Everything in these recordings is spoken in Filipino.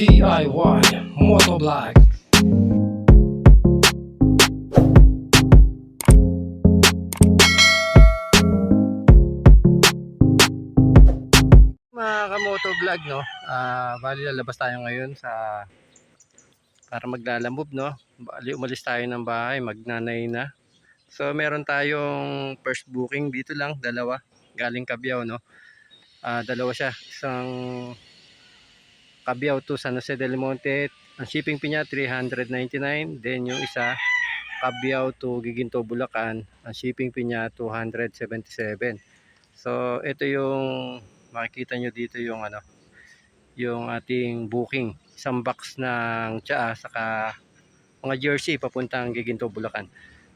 DIY Motovlog Mga kamoto vlog no, ah bali lalabas tayo ngayon sa para maglalamove no. Bali umalis tayo ng bahay, magnanay na. So meron tayong first booking dito lang, dalawa, galing Cabiao no. Ah dalawa siya, isang Cabiao to San Jose del Monte. Ang shipping fee niya 399, then yung isa Cabiao to Giginto Bulacan, ang shipping fee niya 277. So ito yung makikita nyo dito yung ano yung ating booking isang box ng tsaa saka mga jersey papuntang Giginto Bulacan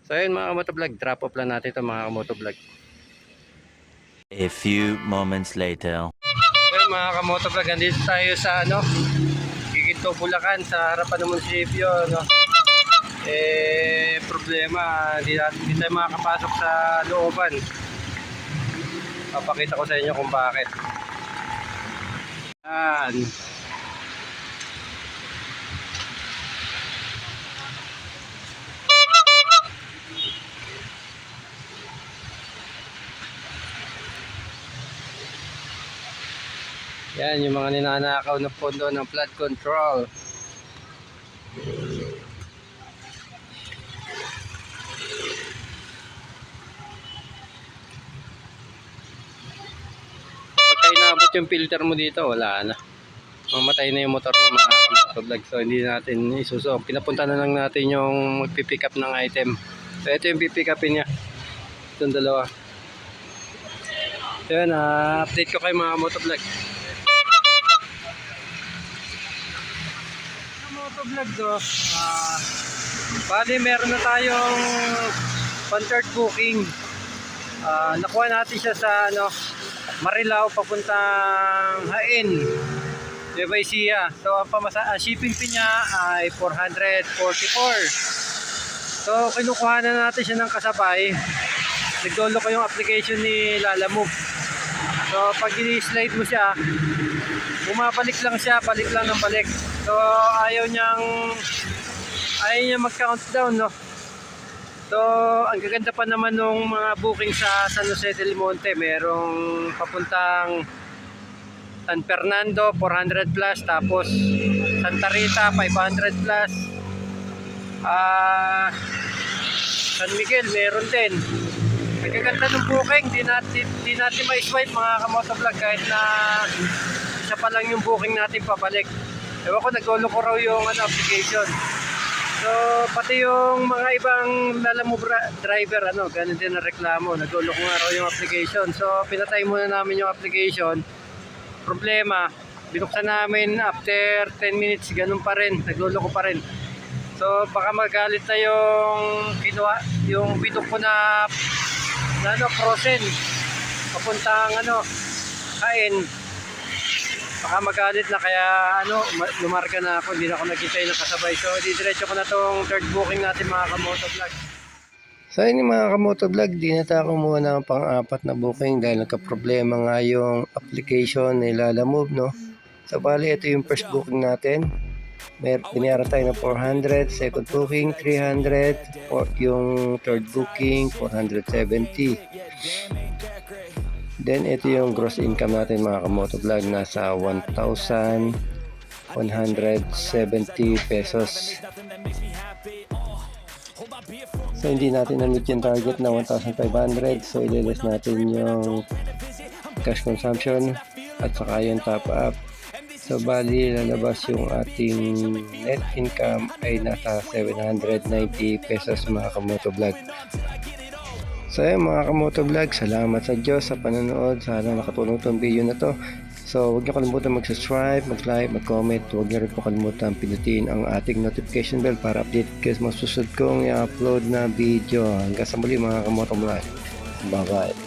so ayun mga motovlog drop off lang natin ito mga motovlog A few moments later. Mga kamotovlog andito tayo sa ano Giginto Bulacan sa harapan ng munisipyo no eh problema hindi, hindi tayo makakapasok sa looban. Papakita ko sa inyo kung bakit. Yan Yan yung mga ninanakaw na pondo ng flood control. Pagka inabot yung filter mo dito, wala na. Mamatay na yung motor mo mga kamotovlog. So hindi natin isusok. Pinapunta na lang natin yung magpipick up ng item. So ito yung pipick upin niya. Itong dalawa. So yun, ah, update ko kayo mga motovlog. Motovlog do, ah, bali meron na tayong pan third booking. Ah, nakuha natin siya sa ano, Marilao papuntang Hain. Nueva Ecija. So ang pamasa ang shipping fee niya ay 444. So kinukuha na natin siya ng kasabay. Nagdolo ko yung application ni Lalamove. So pag i-slide mo siya, bumabalik lang siya, balik lang ng balik. So ayaw niyang ayaw niya mag-countdown, no? So, ang gaganda pa naman nung mga booking sa San Jose del Monte. Merong papuntang San Fernando, 400 plus. Tapos, Santa Rita, 500 plus. Ah, San Miguel, meron din. Ang gaganda ng booking. Di natin, di natin ma-swipe mga kamotovlog kahit na pa lang yung booking natin pabalik. Ewan ko, nag-ulo ko raw yung ano, application. So, pati yung mga ibang lalamu bra- driver, ano, ganun din na reklamo. Nagulok nga raw yung application. So, pinatay muna namin yung application. Problema, binuksan namin after 10 minutes, ganun pa rin. Nagluloko pa rin. So, baka magalit na yung kinuha, yung pinok ko na, na ano, frozen. Papuntang, ano, kain baka magalit na kaya ano ma- lumarga na ako hindi na ako nagkitay ng kasabay so didiretso ko na tong third booking natin mga kamoto vlog So yun yung mga kamoto vlog, di na tayo kumuha ng pang-apat na booking dahil nagka-problema nga yung application ni Lala Move, no? So bali, ito yung first booking natin. May binayaran tayo ng 400, second booking 300, or yung third booking 470. Then ito yung gross income natin mga kamoto vlog nasa 1,170 pesos. So hindi natin na-meet yung target na 1,500 so ililis natin yung cash consumption at saka yung top up. So bali lalabas yung ating net income ay nasa 790 pesos mga kamoto vlog. So ayun mga kamoto vlog, salamat sa Diyos sa panonood. Sana nakatulong tong video na to. So huwag niyo kalimutan mag-subscribe, mag-like, mag-comment. Huwag niyo rin po kalimutan pinutin ang ating notification bell para update kayo sa mga susunod kong i-upload na video. Hanggang sa muli mga kamoto vlog. Bye bye.